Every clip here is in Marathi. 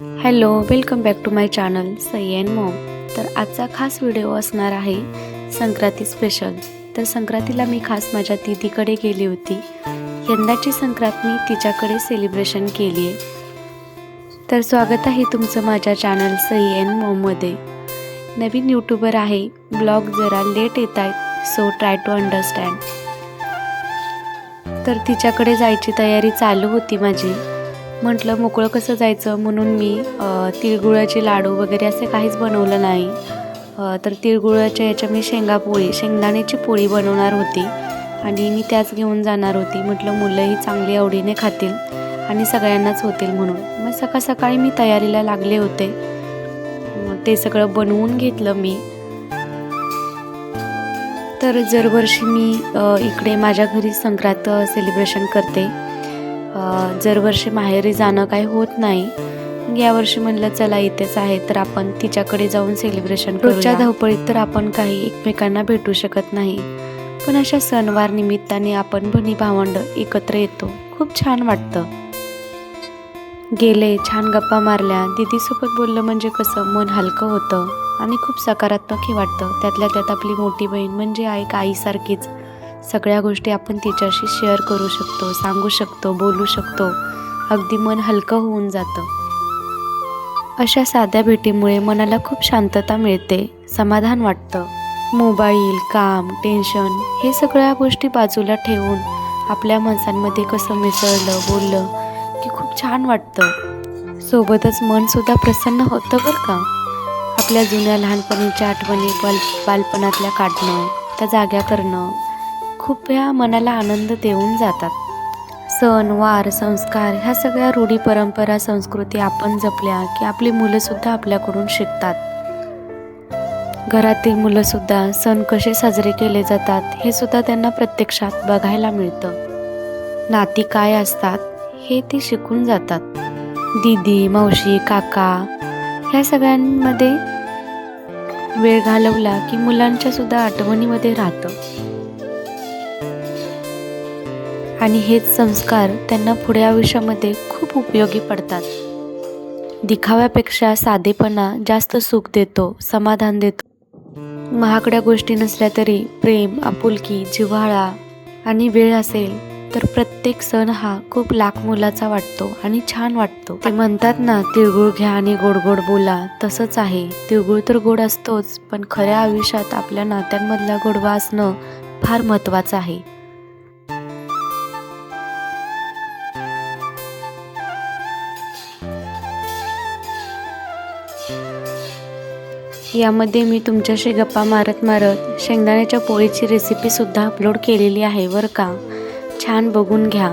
Hello welcome back to my channel Sai and mom. तर आजचा खास व्हिडिओ असणार आहे संक्रांती स्पेशल तर संक्रांतीला मी खास माझ्या दिदीकडे गेली होती. यंदाची संक्रांत मी तिच्याकडे सेलिब्रेशन केली आहे. तर स्वागत आहे तुमचं माझ्या चॅनल सई अँड मॉममध्ये नवीन यूट्यूबर आहे ब्लॉग जरा लेट येत आहेत सो ट्राय टू अंडरस्टँड तर तिच्याकडे जायची तयारी चालू होती माझी. म्हटलं मोकळं कसं जायचं? म्हणून मी तिळगुळाचे लाडू वगैरे असे काहीच बनवलं नाही. तर तिळगुळाच्या याच्या मी शेंगापोळी शेंगदाण्याची पोळी बनवणार होती आणि मी त्याच घेऊन जाणार होती. म्हटलं मुलंही चांगली आवडीने खातील आणि सगळ्यांनाच होतील म्हणून. मग सकाळ सकाळी मी तयारीला लागले होते. ते सगळं बनवून घेतलं मी. तर दरवर्षी मी इकडे माझ्या घरी संक्रांत सेलिब्रेशन करते. अ, दरवर्षी माहेरी जाणं काही होत नाही यावर्षी म्हणलं चला इथेच आहे तर आपण तिच्याकडे जाऊन सेलिब्रेशन रोजच्या धावपळीत तर आपण काही एकमेकांना भेटू शकत नाही. पण अशा सणवार निमित्ताने आपण बहिणी भावंड एकत्र येतो. खूप छान वाटतं. गेले छान गप्पा मारल्या. दीदीसोबत बोललं म्हणजे कसं? मन हलकं होतं. आणि खूप सकारात्मकही वाटतं. त्यातल्या त्यात आपली मोठी बहीण म्हणजे आई एक आईसारखीच. सगळ्या गोष्टी आपण तिच्याशी शेअर करू शकतो सांगू शकतो बोलू शकतो. अगदी मन हलकं होऊन जातं. अशा साध्या भेटीमुळे मनाला खूप शांतता मिळते समाधान वाटतं. मोबाईल काम टेन्शन हे सगळ्या गोष्टी बाजूला ठेवून आपल्या माणसांमध्ये कसं मिसळलं बोललं की खूप छान वाटतं. सोबतच मनसुद्धा प्रसन्न होतं बरं का? आपल्या जुन्या लहानपणीच्या आठवणी बाल बालपणातल्या काढणं त्या जाग्या करणं. खूप ह्या मनाला आनंद देऊन जातात. सण वार संस्कार ह्या सगळ्या रूढी परंपरा संस्कृती आपण जपल्या की आपली मुलंसुद्धा आपल्याकडून शिकतात. घरातील मुलंसुद्धा सण कसे साजरे केले जातात हे सुद्धा त्यांना प्रत्यक्षात बघायला मिळतं. नाती काय असतात हे ती शिकून जातात. दीदी मावशी काका ह्या सगळ्यांमध्ये वेळ घालवला की मुलांच्या सुद्धा आठवणीमध्ये राहतं. आणि हेच संस्कार त्यांना पुढे आयुष्यामध्ये खूप उपयोगी पडतात. दिखाव्यापेक्षा साधेपणा जास्त सुख देतो समाधान देतो. महागड्या गोष्टी नसल्या तरी प्रेम आपुलकी जिव्हाळा आणि वेळ असेल तर प्रत्येक सण हा खूप लाख मोलाचा वाटतो आणि छान वाटतो. ते म्हणतात ना तिळगुळ घ्या आणि गोड गोड बोला. तसंच आहे. तिळगुळ तर गोड असतोच पण खऱ्या आयुष्यात आपल्या नात्यांमधला गोडवा असणं फार महत्त्वाचं आहे. यामध्ये मी तुमच्याशी गप्पा मारत मारत शेंगदाण्याच्या पोळीची रेसिपीसुद्धा अपलोड केलेली आहे बरं का? छान बघून घ्या.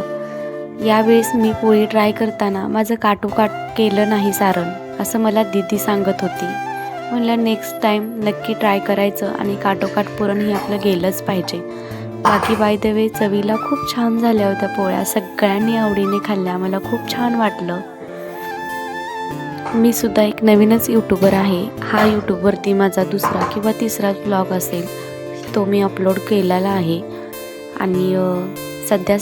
यावेळेस मी पोळी ट्राय करताना माझं काटोकाट केलं नाही सारण असं मला दीदी सांगत होती. म्हणलं नेक्स्ट टाईम नक्की ट्राय करायचं आणि काटोकाट पुरण हे आपलं गेलंच पाहिजे. बाकी बाय द वे चवीला खूप छान झाल्या होत्या पोळ्या सगळ्यांनी आवडीने खाल्ल्या मला खूप छान वाटलं. मी सुद्धा एक नवीनच यूट्यूबर आहे. हा यूट्यूबवरती माझा दुसरा किंवा तिसरा ब्लॉग असेल तो मी अपलोड केलेला आहे. आणि सध्या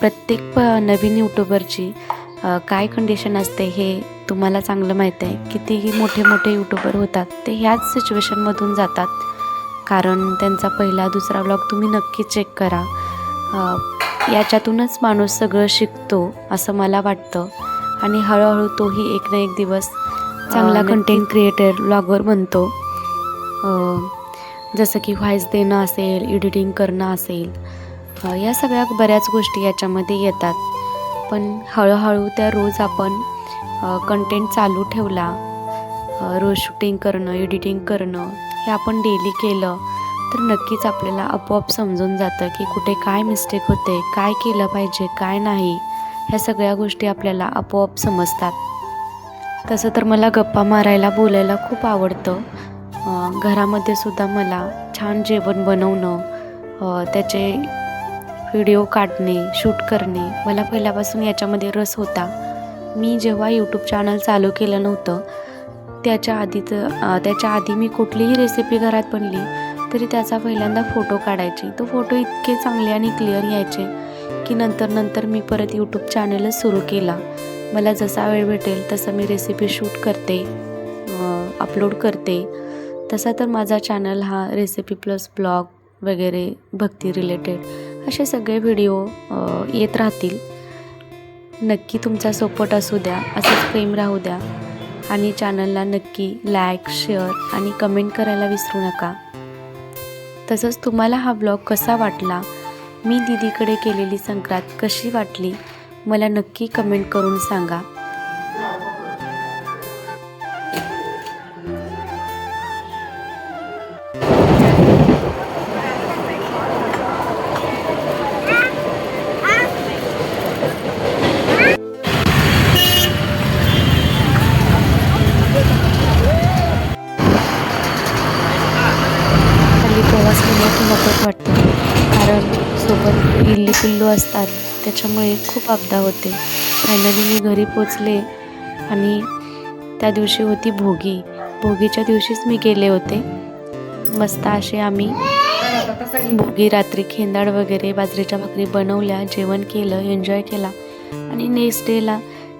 प्रत्येक प नवीन यूट्यूबरची काय कंडिशन असते हे तुम्हाला चांगलं माहीत आहे. कितीही मोठे मोठे यूट्यूबर होतात ते ह्याच सिच्युएशनमधून जातात. कारण त्यांचा पहिला दुसरा ब्लॉग तुम्ही नक्की चेक करा. याच्यातूनच माणूस सगळं शिकतो असं मला वाटतं. आणि हळूहळू तोही एक ना एक दिवस चांगला. कंटेंट क्रिएटर ब्लॉगर बनतो. जसं की व्हॉईस देणं असेल एडिटिंग करणं असेल या सगळ्या बऱ्याच गोष्टी याच्यामध्ये येतात. पण हळूहळू त्या रोज आपण कंटेंट चालू ठेवला रोज शूटिंग करणं एडिटिंग करणं हे आपण डेली केलं तर नक्कीच आपल्याला आपोआप समजून जातं की कुठे काय मिस्टेक होते काय केलं पाहिजे काय नाही. ह्या सगळ्या गोष्टी आपल्याला आपोआप समजतात. तसं तर मला गप्पा मारायला बोलायला खूप आवडतं. घरामध्ये सुद्धा मला छान जेवण बनवणं त्याचे व्हिडिओ काढणे शूट करणे मला पहिल्यापासून याच्यामध्ये रस होता. मी जेव्हा यूट्यूब चॅनल चालू केलं नव्हतं त्याच्या आधी तर त्याच्या आधी मी कुठलीही रेसिपी घरात बनली तरी त्याचा पहिल्यांदा फोटो काढायचे. तो फोटो इतके चांगले आणि क्लिअर यायचे. की नंतर नंतर मी परत यूट्यूब चॅनलच सुरू केला. मला जसा वेळ भेटेल तसं मी रेसिपी शूट करते अपलोड करते. तसा तर माझा चॅनल हा रेसिपी प्लस ब्लॉग वगैरे भक्ती रिलेटेड असे सगळे व्हिडिओ येत राहतील. नक्की तुमचा सपोर्ट असू द्या असंच प्रेम राहू द्या. आणि चॅनलला नक्की लाईक शेअर आणि कमेंट करायला विसरू नका. तसंच तुम्हाला हा ब्लॉग कसा वाटला मी दीदीकडे केलेली संक्रांत कशी वाटली मला नक्की कमेंट करून सांगा. पिल्लू असतात. त्याच्यामुळे खूप आपदा होते. फायनली मी घरी पोचले आणि त्या दिवशी होती भोगी. भोगीच्या दिवशीच मी गेले होते. मस्त असे आम्ही भोगी रात्री खेंदाड वगैरे बाजरीच्या भाकरी बनवल्या जेवण केलं एन्जॉय केला. आणि नेक्स्ट डेला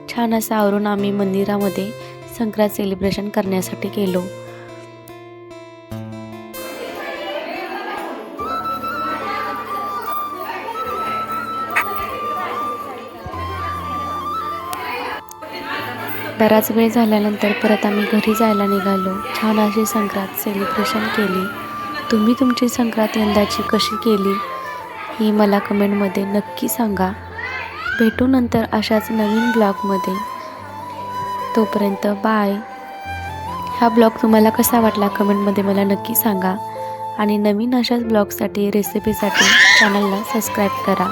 छान असं आवरून आम्ही मंदिरामध्ये संक्रांत सेलिब्रेशन करण्यासाठी गेलो. बराच वेळ झाल्यानंतर परत आम्ही घरी जायला निघालो. छान अशी संक्रांत सेलिब्रेशन केली. तुम्ही तुमची संक्रांत यंदाची कशी केली ही मला कमेंटमध्ये नक्की सांगा. भेटू नंतर अशाच नवीन ब्लॉगमध्ये तोपर्यंत बाय हा ब्लॉग तुम्हाला कसा वाटला कमेंटमध्ये मला नक्की सांगा. आणि नवीन अशाच ब्लॉगसाठी रेसिपीसाठी चॅनलला सबस्क्राईब करा.